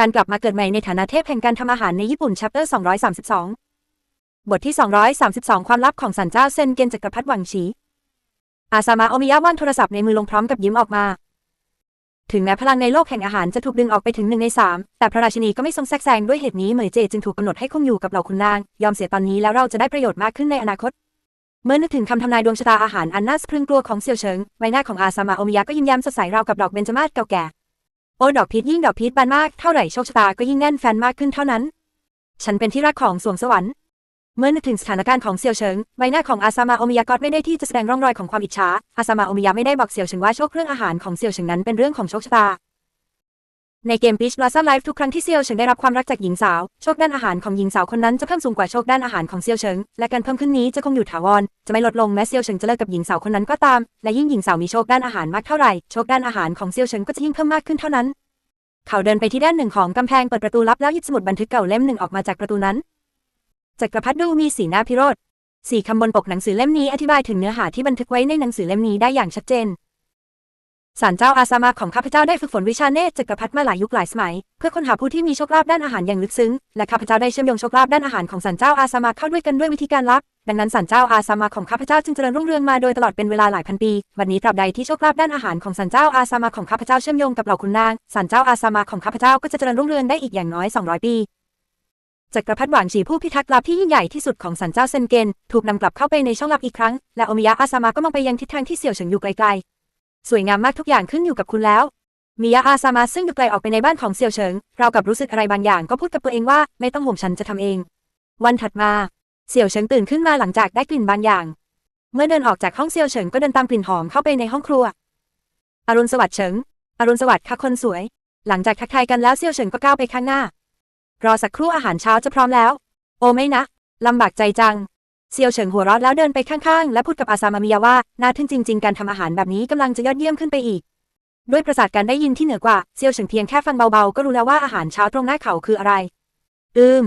การกลับมาเกิดใหม่ในฐานะเทพแห่งการทำอาหารในญี่ปุ่น chapter 232 บทที่ 232 ความลับของสันเจ้าเซนเกนจักรพรรดิหวังฉีอาซามะโอมิยะวางโทรศัพท์ในมือลงพร้อมกับยิ้มออกมา ถึงแม้พลังในโลกแห่งอาหารจะถูกดึงออกไปถึงหนึ่งในสามแต่พระราชินีก็ไม่ทรงแทรกแซงด้วยเหตุนี้เหมยเจจึงถูกกำหนดให้คงอยู่กับเหล่าขุนนาง ยอมเสียตอนนี้แล้วเราจะได้ประโยชน์มากขึ้นในอนาคตเมื่อนึกถึงคำทำนายดวงชะตาอาหารอันน่าสะพรึงกลัวของเซียวเฉิง ใบหน้าของอาซามะโอมิยะก็ยิ้มแย้มสดใสราวกับดอกเบญจมาศเก่าแก่ โอ้ดอกพีชยิ่งดอกพีชบานมากเท่าไหร่โชคชะตาก็ยิ่งแน่นแฟนมากขึ้นเท่านั้น ฉันเป็นที่รักของสวงสวรรค์ เมื่อนึกถึงสถานการณ์ของเซียวเฉิงใบหน้าของอาซามาโอมิยะก็ไม่ได้ที่จะแสดงร่องรอยของความอิจฉาอาซามาโอมิยะไม่ได้บอกเซียวเฉิงว่าโชคเรื่องอาหารของเซียวเฉิงนั้นเป็นเรื่องของโชคชะตา ในเกม Peach Blossom Life ทุกครั้งที่เซียวเฉิงได้รับความรักจากหญิงสาว โชคด้านอาหารของหญิงสาวคนนั้นจะเพิ่มสูงกว่าโชคด้านอาหารของเซียวเฉิง และการเพิ่มขึ้นนี้จะคงอยู่ถาวร จะไม่ลดลงแม้เซียวเฉิงจะเลิกกับหญิงสาวคนนั้นก็ตาม และยิ่งหญิงสาวมีโชคด้านอาหารมากเท่าไหร่ โชคด้านอาหารของเซียวเฉิงก็จะยิ่งเพิ่มมากขึ้นเท่านั้น เขาเดินไปที่ด้านหนึ่งของกำแพงเปิดประตูลับแล้วหยิบสมุดบันทึกเก่าเล่มหนึ่งออกมาจากประตูนั้น จักรพรรดิดูมีสีหน้าพิโรธ สี่คำบนปกหนังสือเล่มนี้อธิบายถึงเนื้อหาที่บันทึกไว้ในหนังสือเล่มนี้ได้อย่างชัดเจน ศาลเจ้าอาซามาของข้าพเจ้าได้ฝึกฝนวิชาเนตรจักรพรรดิมาหลายยุคหลายสมัย เพื่อค้นหาผู้ที่มีโชคลาภด้านอาหารอย่างลึกซึ้ง และข้าพเจ้าได้เชื่อมโยงโชคลาภด้านอาหารของศาลเจ้าอาซามาเข้าด้วยกันด้วยวิธีการลับ ดังนั้นศาลเจ้าอาซามาของข้าพเจ้าจึงเจริญรุ่งเรืองมาโดยตลอดเป็นเวลาหลายพันปีวันนี้ตราบใดที่โชคลาภด้านอาหารของศาลเจ้าอาซามาของข้าพเจ้าเชื่อมโยงกับเหล่าคุณนางศาลเจ้าอาซามาของข้าพเจ้าก็จะเจริญรุ่งเรืองได้อีกอย่างน้อย 200 ปีจักรพรรดิหวางฉีผู้พิทักษ์ลับที่ยิ่งใหญ่ที่สุดของสันเจ้าเซนเกนถูกนำกลับเข้าไปในช่องลับอีกครั้ง และโอมิยะอาซามาก็มองไปยังทิศทางที่เสี่ยวเฉิงอยู่ไกล สวยงามมากทุกอย่างขึ้นอยู่กับคุณแล้วมิยะอาซามาซึ่งอยู่ไกลออกไปในบ้านของเสี่ยวเฉิงเรากับรู้สึกอะไรบางอย่างก็พูดกับตัวเองว่าไม่ต้องห่วงฉันจะทำเอง วันถัดมาเสี่ยวเฉิงตื่นขึ้นมาหลังจากได้กลิ่นบางอย่าง เมื่อเดินออกจากห้องเสี่ยวเฉิงก็เดินตามกลิ่นหอมเข้าไปในห้องครัว อรุณสวัสดิ์เฉิง อรุณสวัสดิ์ค่ะคนสวย หลังจากทักทายกันแล้วเสี่ยวเฉิงก็ก้าวไปข้างหน้า รอสักครู่อาหารเช้าจะพร้อมแล้ว โอไม่นะลำบากใจจัง เซียวเฉิงหัวเราะแล้วเดินไปข้างๆ และพูดกับอาซามามิยาว่า น่าทึ่งจริง ๆ การทำอาหารแบบนี้กำลังจะยอดเยี่ยมขึ้นไปอีก ด้วยประสาทการได้ยินที่เหนือกว่า เซียวเฉิงเพียงแค่ฟังเบาๆ ก็รู้แล้วว่าอาหารเช้าตรงหน้าเขาคืออะไร อืม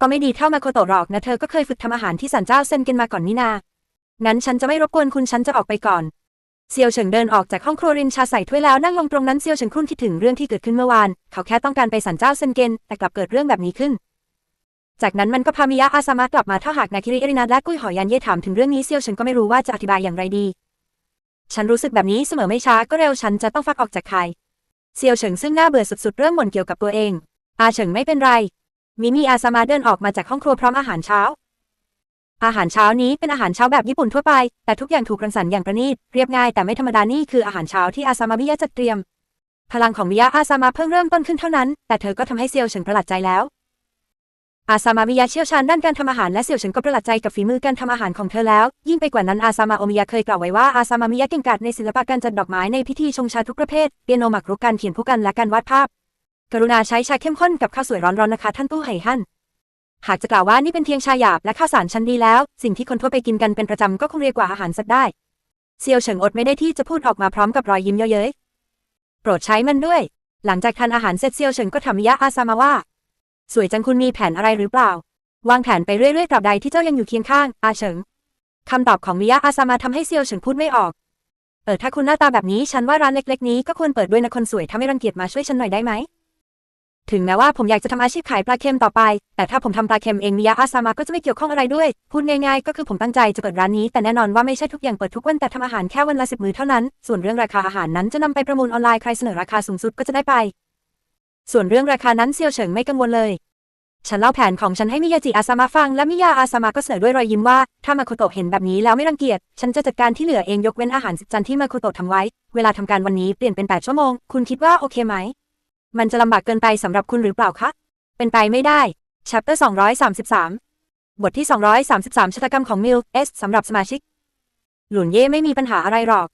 ก็ไม่ดีเท่ามาโคโตะหรอกนะเธอก็เคยฝึกทำอาหารที่สันเจ้าเซนเกันมาก่อนนี่นา งั้นฉันจะไม่รบกวนคุณฉันจะออกไปก่อน เซียวเฉิงเดินออกจากห้องครัวรินชาใส่ถ้วยแล้วนั่งลงตรงนั้นเซียวเฉิงครุ่นคิดถึงเรื่องที่เกิดขึ้นเมื่อวาน เขาแค่ต้องการไปสันเจ้าเซนเกนแต่กลับเกิดเรื่องแบบนี้ขึ้น จากนั้นมันก็พามิยะอาซามะกลับมาถ้าหากนาคิริเอรินาและกุ้ยหอยันเย่ถามถึงเรื่องนี้เซียวเฉินก็ไม่รู้ว่าจะอธิบายอย่างไรดี ฉันรู้สึกแบบนี้เสมอไม่ช้าก็เร็วฉันจะต้องฟักออกจากใครเซียวเฉิงซึ่งหน้าเบื่อสุดๆเรื่องบ่นเกี่ยวกับตัวเอง อาเฉิงไม่เป็นไร มิมีอาซามะเดินออกมาจากห้องครัวพร้อมอาหารเช้า อาหารเช้านี้เป็นอาหารเช้าแบบญี่ปุ่นทั่วไป แต่ทุกอย่างถูกรังสรรค์อย่างประณีตเรียบง่ายแต่ไม่ธรรมดานี่คืออาหารเช้าที่อาซามามิยะจัดเตรียม พลังของมิยะอาซามาเพิ่งเริ่มต้นขึ้นเท่านั้น แต่เธอก็ทำให้เซียวเฉิงประหลาดใจแล้ว อาซามามิยะเชี่ยวชาญด้านการทำอาหารและเสี่ยวเฉิงก็ประหลาดใจกับฝีมือการทำอาหารของเธอแล้ว ยิ่งไปกว่านั้นอาซามาโอมิยะเคยกล่าวไว้ว่าอาซามามิยะเก่งกาจในศิลปะการจัดดอกไม้ในพิธีชงชาทุกประเภทเปียโนหมากรุกการเขียนผู้กันและการวาดภาพ กรุณาใช้ชาเข้มข้นกับข้าวสวยร้อนๆนะคะท่านตู้ไห่ฮั่นหากจะกล่าวว่านี่เป็นเพียงชาหยาบและข้าวสารชั้นดีแล้ว สิ่งที่คนทั่วไปกินกันเป็นประจำก็คงเรียกว่าอาหารสัตว์ได้เซียวเฉิงอดไม่ได้ที่จะพูดออกมาพร้อมกับรอยยิ้มเย้ยเย้ยโปรดใช้มันด้วย หลังจากทานอาหารเสร็จเซียวเฉิงก็ถามมิยะอาซามาว่า สวยจังคุณมีแผนอะไรหรือเปล่า วางแผนไปเรื่อยๆตราบใดที่เจ้ายังอยู่เคียงข้าง อาเฉิงคำตอบของมิยะอาซามาทำให้เซียวเฉิงพูดไม่ออก เออถ้าคุณหน้าตาแบบนี้ฉันว่าร้านเล็กๆนี้ก็ควรเปิดด้วยนะคนสวยถ้าไม่รังเกียจมาช่วยฉันหน่อยได้ไหม ถึงแม้ว่าผมอยากจะทำอาชีพขายปลาเค็มต่อไป แต่ถ้าผมทำปลาเค็มเองมิยะอาซามาก็จะไม่เกี่ยวข้องอะไรด้วย พูดง่ายๆ ก็คือผมตั้งใจจะเปิดร้านนี้ แต่แน่นอนว่าไม่ใช่ทุกอย่างเปิดทุกวันแต่ทำอาหารแค่วันละสิบมื้อเท่านั้น ส่วนเรื่องราคาอาหารนั้นจะนำไปประมูลออนไลน์ใครเสนอราคาสูงสุดก็จะได้ไป ส่วนเรื่องราคานั้นเซียวเฉิงไม่กังวลเลย ฉันเล่าแผนของฉันให้มิยาจิอาซามะฟัง และมิยาอาซามะก็เสนอด้วยรอยยิ้มว่า ถ้ามาโคโตะเห็นแบบนี้แล้วไม่รังเกียจ ฉันจะจัดการที่เหลือเองยกเว้นอาหารสิบจานที่มาโคโตะทำไว้ เวลาทำการวันนี้เปลี่ยนเป็น8ชั่วโมง คุณคิดว่าโอเคไหม มันจะลำบากเกินไปสำหรับคุณหรือเปล่าคะ เป็นไปไม่ได้ chapter 233 บทที่ 233ชะตากรรมของมิลเอสสำหรับสมาชิก หลุนเย่ไม่มีปัญหาอะไรหรอก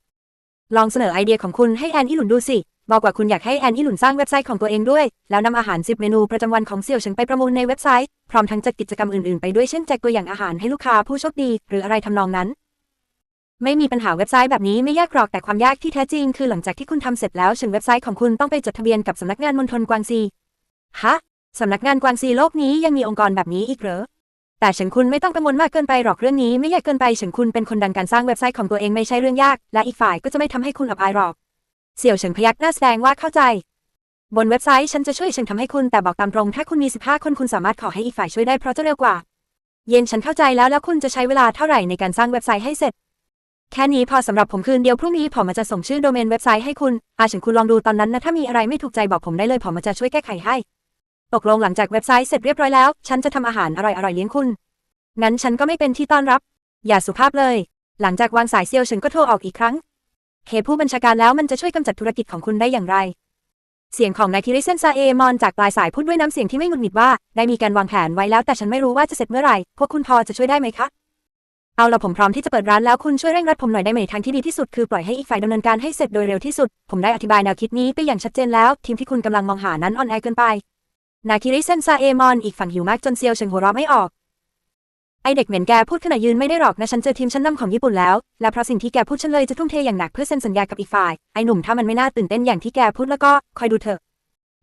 ลองเสนอไอเดียของคุณให้แอนอีหลุนดูสิ บอกว่าคุณอยากให้แอนอีหลุนสร้างเว็บไซต์ของตัวเองด้วย แล้วนำอาหาร 10 เมนูประจำวันของเสี่ยวเฉิงไปประมูลในเว็บไซต์ พร้อมทั้งจัดกิจกรรมอื่นๆ ไปด้วยเช่นแจกตัวอย่างอาหารให้ลูกค้าผู้โชคดี หรืออะไรทำนองนั้น ไม่มีปัญหาเว็บไซต์แบบนี้ไม่ยากหรอกแต่ความยากที่แท้จริง คือหลังจากที่คุณทำเสร็จแล้วเชิงเว็บไซต์ของคุณต้องไปจดทะเบียนกับสำนักงานมณฑลกวางซีฮะสำนักงานกวางซีโลกนี้ยังมีองค์กรแบบนี้อีกเหรอแต่เฉิงคุณไม่ต้องกังวลมากเกินไปหรอกเรื่องนี้ไม่ยากเกินไปเฉิงคุณเป็นคนดังการสร้างเว็บไซต์ของตัวเองไม่ใช่เรื่องยาก และอีกฝ่ายก็จะไม่ทำให้คุณอับอายหรอก เสี่ยวเฉิงพยักหน้าแสดงว่าเข้าใจ บนเว็บไซต์ฉันจะช่วยเชิงทำให้คุณแต่บอกตามตรง ถ้าคุณมี 15 คนคุณสามารถขอให้อีกฝ่ายช่วยได้เพราะจะเร็วกว่า เย็นฉันเข้าใจแล้วแล้วคุณจะใช้เวลาเท่าไหร่ในการสร้างเว็บไซต์ให้เสร็จ แค่นี้พอสำหรับผมคืนเดียวพรุ่งนี้ผมจะส่งชื่อโดเมนเว็บไซต์ให้คุณอาฉินคุณลองดูตอนนั้นนะถ้ามีอะไรไม่ถูกใจบอกผมได้เลยผมจะช่วยแก้ไขให้ตกลงหลังจากเว็บไซต์เสร็จเรียบร้อยแล้ว ฉันจะทำอาหารอร่อยๆเลี้ยงคุณ งั้นฉันก็ไม่เป็นที่ต้อนรับ อย่าสุภาพเลย หลังจากวางสายเซียวฉินก็โทรออกอีกครั้ง เคผู้บัญชาการแล้วมันจะช่วยกำจัดธุรกิจของคุณได้อย่างไร เสียงของนายคิริเซนซาเอมอนจากปลายสายพูดด้วยน้ำเสียงที่ไม่หงุดหงิดว่า ได้มีการวางแผนไว้แล้วแต่ฉันไม่รู้ว่าจะเสร็จเมื่อไหร่ พวกคุณพอจะช่วยได้ไหมคะ เอาละผมพร้อมที่จะเปิดร้านแล้วคุณช่วยเร่งรัดผมหน่อยได้ไหมทางที่ดีที่สุดคือปล่อยให้อีกฝ่ายดำเนินการให้เสร็จโดยเร็วที่สุด ผมได้อธิบายแนวคิดนี้ไปอย่างชัดเจนแล้วทีมที่คุณกำลังมองหานั้นอ่อนแอเกินไปนายคิริเซนซาเอมอนอีกฝั่งหิวมากจนเซียวเฉิงหัวเราะไม่ออก ไอเด็กเหม็นแกพูดขณะยืนไม่ได้หรอกนะฉันเจอทีมชั้นนำของญี่ปุ่นแล้ว และเพราะสิ่งที่แกพูดฉันเลยจะทุ่มเทอย่างหนักเพื่อเซ็นสัญญากับอีกฝ่าย ไอหนุ่มถ้ามันไม่น่าตื่นเต้นอย่างที่แกพูดแล้วก็คอยดูเถอะ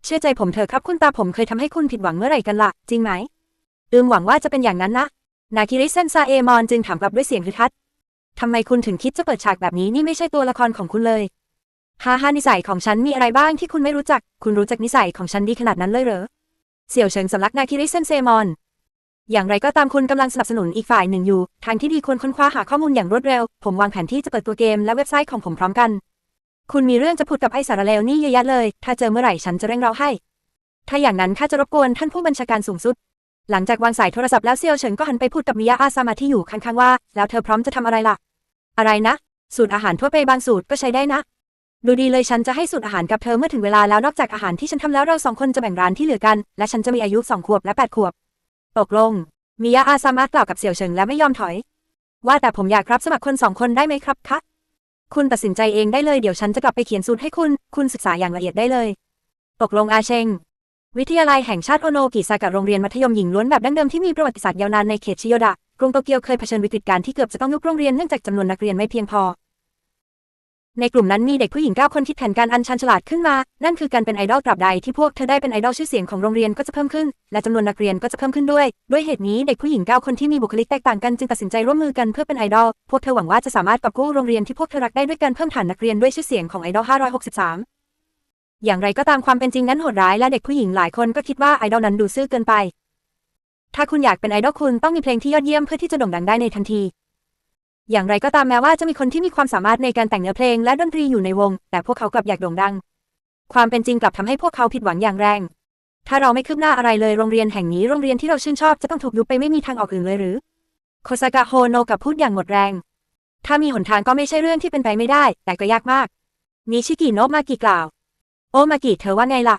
เชื่อใจผมเถอะครับคุณตาผมเคยทำให้คุณผิดหวังเมื่อไหร่กันละ่ะ จริงไหม อืมหวังว่าจะเป็นอย่างนั้นนะ นาคิริเซนซาเอมอนจึงถามกลับด้วยเสียงฮึดฮัดทำไมคุณถึงคิดจะเปิดฉากแบบนี้นี่ไม่ใช่ตัวละครของคุณเลยฮ่าฮ่านิสัยของฉันมีอะไรบ้างที่คุณไม่รู้จัก คุณรู้จักนิสัยของฉันดีขนาดนั้นเลยเหรอ เสี่ยวเฉิงสำลักนาคิริเซนเซมอน อย่างไรก็ตามคุณกำลังสนับสนุนอีกฝ่ายหนึ่งอยู่ ทางที่ดีควรค้นคว้าหาข้อมูลอย่างรวดเร็ว ผมวางแผนที่จะเปิดตัวเกมและเว็บไซต์ของผมพร้อมกัน คุณมีเรื่องจะพูดกับไอ้สารเลวนี่เยอะแยะเลย ถ้าเจอเมื่อไหร่ฉันจะเร่งเราให้ ถ้าอย่างนั้นข้าจะรบกวนท่านผู้บัญชาการสูงสุด หลังจากวางสายโทรศัพท์แล้วเซียวเฉิงก็หันไปพูดกับมิยาอาซามาที่อยู่ข้างๆว่า แล้วเธอพร้อมจะทำอะไรล่ะ อะไรนะ สูตรอาหารทั่วไปบางสูตรก็ใช้ได้นะ ดูดีเลยฉันจะให้สูตรอาหารกับเธอเมื่อถึงเวลาแล้วนอกจากอาหารที่ฉันทำแล้วเราสองคนจะแบ่งร้านที่เหลือกัน และฉันจะมีอายุสองขวบและแปดขวบ ตกลง มิยาอาซามะกล่าวกับเสี่ยวเฉิงและไม่ยอมถอย ว่าแต่ผมอยากรับสมัครคนสองคนได้ไหมครับคะ คุณตัดสินใจเองได้เลยเดี๋ยวฉันจะกลับไปเขียนสูตรให้คุณ คุณศึกษาอย่างละเอียดได้เลย ตกลงอาเชง วิทยาลัยแห่งชาติโอโนกิซากะโรงเรียนมัธยมหญิงล้วนแบบดั้งเดิมที่มีประวัติศาสตร์ยาวนานในเขตชิโยดะ กรุงโตเกียวเคยเผชิญวิกฤตการณ์ที่เกือบจะต้องยุบโรงเรียนเนื่องจากจำนวนนักเรียนไม่เพียงพอ ในกลุ่มนั้นมีเด็กผู้หญิง 9 คนคิดแผนการอันชันฉลาดขึ้นมา นั่นคือการเป็นไอดอลตราบใดที่พวกเธอได้เป็นไอดอลชื่อเสียงของโรงเรียนก็จะเพิ่มขึ้น และจำนวนนักเรียนก็จะเพิ่มขึ้นด้วย ด้วยเหตุนี้เด็กผู้หญิง 9 คนที่มีบุคลิกแตกต่างกันจึงตัดสินใจร่วมมือกันเพื่อเป็นไอดอล พวกเธอหวังว่าจะสามารถกอบกู้โรงเรียนที่พวกเธอรักได้ด้วยการเพิ่มฐานนักเรียนด้วยชื่อเสียงของไอดอล563อย่างไรก็ตามความเป็นจริงนั้นโหดร้ายและเด็กผู้หญิงหลายคนก็คิดว่าไอดอลนั้นดูซื่อเกินไป ถ้าคุณอยากเป็นไอดอลคุณต้องมีเพลงที่ยอดเยี่ยมเพื่อที่จะโด่งดังได้ในทันที อย่างไรก็ตามแม้ว่าจะมีคนที่มีความสามารถในการแต่งเนื้อเพลงและดนตรีอยู่ในวง แต่พวกเขากลับอยากโด่งดัง ความเป็นจริงกลับทำให้พวกเขาผิดหวังอย่างแรง ถ้าเราไม่คืบหน้าอะไรเลยโรงเรียนแห่งนี้โรงเรียนที่เราชื่นชอบจะต้องถูกยุบไปไม่มีทางออกอื่นเลยหรือ โคซากะโฮโนกับพูดอย่างหมดแรง ถ้ามีหนทางก็ไม่ใช่เรื่องที่เป็นไปไม่ได้ แต่ก็ยากมาก นิชิกิโนะมากิกล่าว โอมากิเธอว่าไงล่ะ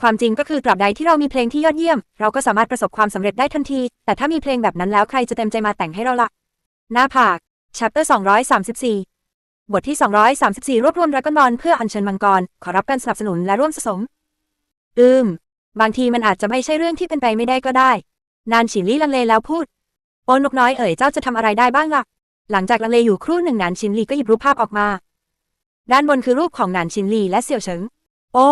ความจริงก็คือตราบใดที่เรามีเพลงที่ยอดเยี่ยม เราก็สามารถประสบความสำเร็จได้ทันที แต่ถ้ามีเพลงแบบนั้นแล้วใครจะเต็มใจมาแต่งให้เราล่ะหน้าผาก chapter 234 บทที่ 234 รวบรวมราก้อนบอลเพื่ออัญเชิญมังกร ขอรับการสนับสนุนและร่วมสะสม อืม บางทีมันอาจจะไม่ใช่เรื่องที่เป็นไปไม่ได้ก็ได้ นานฉินลี่ลังเลแล้วพูด โอนกน้อยเอ๋ยเจ้าจะทำอะไรได้บ้างล่ะ หลังจากลังเลอยู่ครู่หนึ่งนานชินลี่ก็หยิบรูปภาพออกมา ด้านบนคือรูปของนานชินลี่และเสี่ยวเฉิง โอ้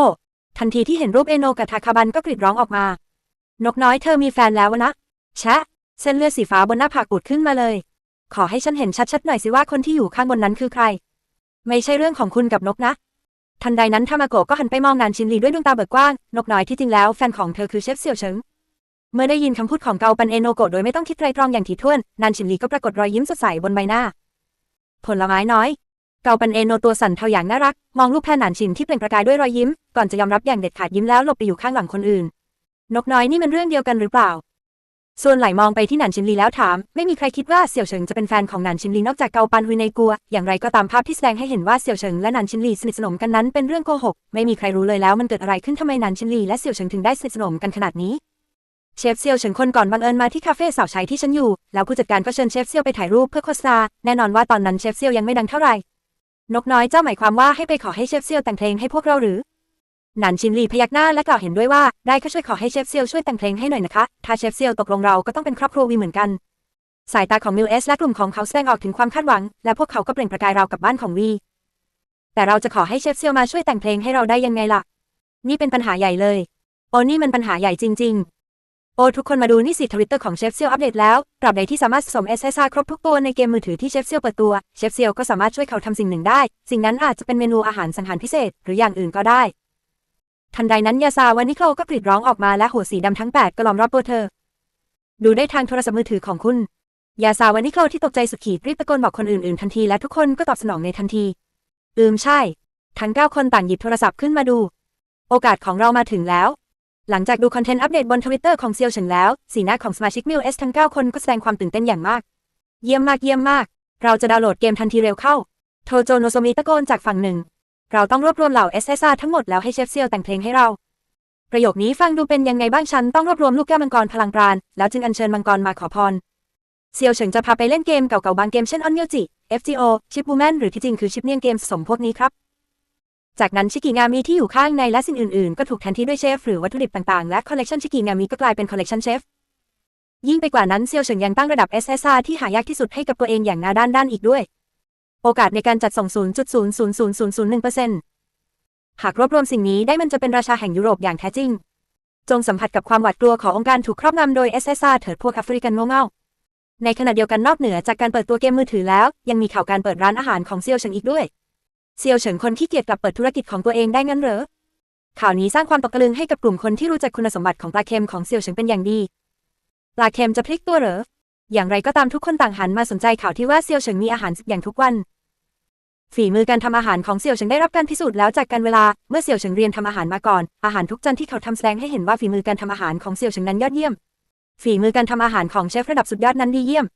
ทันทีที่เห็นรูปเอโนกับทาคาบันก็กรีดร้องออกมา นกน้อยเธอมีแฟนแล้วนะ แชะ เส้นเลือดสีฟ้าบนหน้าผากปูดขึ้นมาเลย ขอให้ฉันเห็นชัดๆหน่อยสิว่าคนที่อยู่ข้างบนนั้นคือใคร ไม่ใช่เรื่องของคุณกับนกนะ ทันใดนั้นทามาโกะก็หันไปมองนานชินลีด้วยดวงตาเบิกกว้าง นกน้อยที่จริงแล้วแฟนของเธอคือเชฟเสี่ยวเฉิง เมื่อได้ยินคำพูดของเกาปันเอโนโกะโดยไม่ต้องคิดไตรตรองอย่างถี่ถ้วน นานชินลีก็ปรากฏรอยยิ้มสดใสบนใบหน้า ผลไม้น้อย เกาปันเอโนตัวสั่นเทาอย่างน่ารัก มองลูกแพรหนานชินที่เปล่งประกายด้วยรอยยิ้ม ก่อนจะยอมรับอย่างเด็ดขาดยิ้มแล้วหลบไปอยู่ข้างหลังคนอื่น นกน้อยนี่มันเรื่องเดียวกันหรือเปล่า ส่วนไหลมองไปที่หนานชินลีแล้วถาม ไม่มีใครคิดว่าเสี่ยวเฉิงจะเป็นแฟนของหนานชินลีนอกจากเกาปันฮุยในกัว อย่างไรก็ตามภาพที่แสดงให้เห็นว่าเสี่ยวเฉิงและหนานชินลีสนิทสนมกันนั้นเป็นเรื่องโกหก ไม่มีใครรู้เลยแล้วมันเกิดอะไรขึ้นทำไมหนานชินลีและเสี่ยวเฉิงถึงได้สนิทสนมกันขนาดนี้ เชฟเซียวเฉิงคนก่อนบังเอิญมาที่คาเฟ่สาวใช้ที่ฉันอยู่ แล้วผู้จัดการก็เชิญเชฟเซียวไปถ่ายรูปเพื่อโฆษณา แน่นอนว่าตอนนั้นเชฟเซียวยังไม่ดังเท่าไหร่ นกน้อยเจ้าหมายความว่าให้ไปขอให้เชฟเซียวแต่งเพลงให้พวกเราหรือ นานชินลีพยักหน้าและกล่าวเห็นด้วยว่า ได้ก็ช่วยขอให้เชฟเซียวช่วยแต่งเพลงให้หน่อยนะคะ ถ้าเชฟเซียวตกลงเราก็ต้องเป็นครอบครัววีเหมือนกัน สายตาของมิลเอสและกลุ่มของเขาแสดงออกถึงความคาดหวัง และพวกเขาก็เปล่งประกายราวกับบ้านของวี แต่เราจะขอให้เชฟเซียวมาช่วยแต่งเพลงให้เราได้ยังไงล่ะ นี่เป็นปัญหาใหญ่เลย โอ้นี่มันปัญหาใหญ่จริง ๆ โอ้ทุกคนมาดูนี่สิทวิตเตอร์ของเชฟเซียวอัปเดตแล้วตราบใดที่สามารถสะสม SSR ครบทุกตัวในเกมมือถือที่เชฟเซียวเปิดตัว เชฟเซียวก็สามารถช่วยเขาทำสิ่งหนึ่งได้ สิ่งนั้นอาจจะเป็นเมนูอาหารสังหารพิเศษ หรืออย่างอื่นก็ได้ ทันใดนั้นยาซาวานิโคลก็กรีดร้องออกมาและหัวสีดำทั้งแปดก็ล้อมรอบตัวเธอ ดูได้ทางโทรศัพท์มือถือของคุณ ยาซาวานิโคลที่ตกใจสุดขีดรีบตะโกนบอกคนอื่นๆทันทีและทุกคนก็ตอบสนองในทันที อืมใช่ ทั้งเก้าคนต่างหยิบโทรศัพท์ขึ้นมาดู โอกาสของเรามาถึงแล้ว หลังจากดูคอนเทนต์อัปเดตบนทวิตเตอร์ของเซียวเฉิงแล้ว สีหน้าของสมาชิกมิวเอสทั้ง9คนก็แสดงความตื่นเต้นอย่างมาก เยี่ยมมากเยี่ยมมาก เราจะดาวน์โหลดเกมทันทีเร็วเข้า โทโจโนโซมิตะโกนจากฝั่งหนึ่ง เราต้องรวบรวมเหล่า SSR ทั้งหมดแล้วให้เชฟเซียวแต่งเพลงให้เรา ประโยคนี้ฟังดูเป็นยังไงบ้างฉันต้องรวบรวมลูกแก้วมังกรพลังปราณแล้วจึงอัญเชิญมังกรมาขอพรเซียวเฉิงจะพาไปเล่นเกมเก่าๆบางเกมเช่นออนเมียวจิ FGO ชิปบูแมนหรือที่จริงคือชิปเนียนเกมสมพวกนี้ครับ จากนั้นชิกิงามีที่อยู่ข้างในและสิ่งอื่นๆ ก็ถูกแทนที่ด้วยเชฟหรือวัตถุดิบต่างๆ และคอลเลกชันชิกิงามีก็กลายเป็นคอลเลกชันเชฟยิ่งไปกว่านั้นเซียวเฉิงยังตั้งระดับ SSR ที่หายากที่สุดให้กับตัวเองอย่างนาด้านด้านอีกด้วย โอกาสในการจัดส่ง0.000001%หากรวบรวมสิ่งนี้ได้มันจะเป็นราชาแห่งยุโรปอย่างแท้จริง จงสัมผัสกับความหวาดกลัวขององค์การถูกครอบงำโดย SSR เถิดพวกแอฟริกันโง่เง่า ในขณะเดียวกันนอกเหนือจากการเปิดตัวเกมมือถือแล้ว ยังมีข่าวการเปิดร้านอาหารของเซียวเฉิงอีกด้วย เซียวเฉิงคนขี้เกียจกลับเปิดธุรกิจของตัวเองได้งั้นเหรอ ข่าวนี้สร้างความตกตะลึงให้กับกลุ่มคนที่รู้จักคุณสมบัติของปลาเค็มของเซียวเฉิงเป็นอย่างดี ปลาเค็มจะพลิกตัวเหรอ อย่างไรก็ตามทุกคนต่างหันมาสนใจข่าวที่ว่าเซียวเฉิงมีอาหารสักอย่างทุกวัน ฝีมือการทำอาหารของเสี่ยวเฉิงได้รับการพิสูจน์แล้วจากการเวลา เมื่อเสี่ยวเฉิงเรียนทำอาหารมาก่อน อาหารทุกจานที่เขาทำแสดงให้เห็นว่าฝีมือการทำอาหารของเสี่ยวเฉิงนั้นยอดเยี่ยม ฝีมือการทำอาหารของเชฟระดับสุดยอดนั้นดีเยี่ยม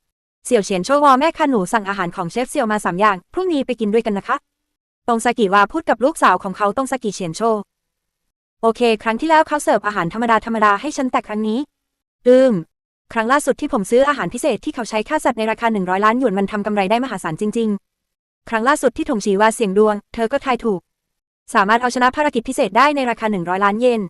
เสี่ยวเฉียนโชวอแม่ค้าหนูสั่งอาหารของเชฟเสี่ยวมาสามอย่าง พรุ่งนี้ไปกินด้วยกันนะคะ ตงซากิวาพูดกับลูกสาวของเขาตงซากิเฉียนโชโอเค ครั้งที่แล้วเขาเสิร์ฟอาหารธรรมดาธรรมดาให้ฉันแต่ครั้งนี้ อืม ครั้งล่าสุดที่ผมซื้ออาหารพิเศษที่เขาใช้ฆ่าสัตว์ในราคา 100 ล้านหยวนมันทำกำไรได้มหาศาลจริง ๆ ครั้งล่าสุดที่ถงฉีว่าเสี่ยงดวง เธอก็ทายถูก สามารถเอาชนะภารกิจพิเศษได้ในราคา 100 ล้านเยน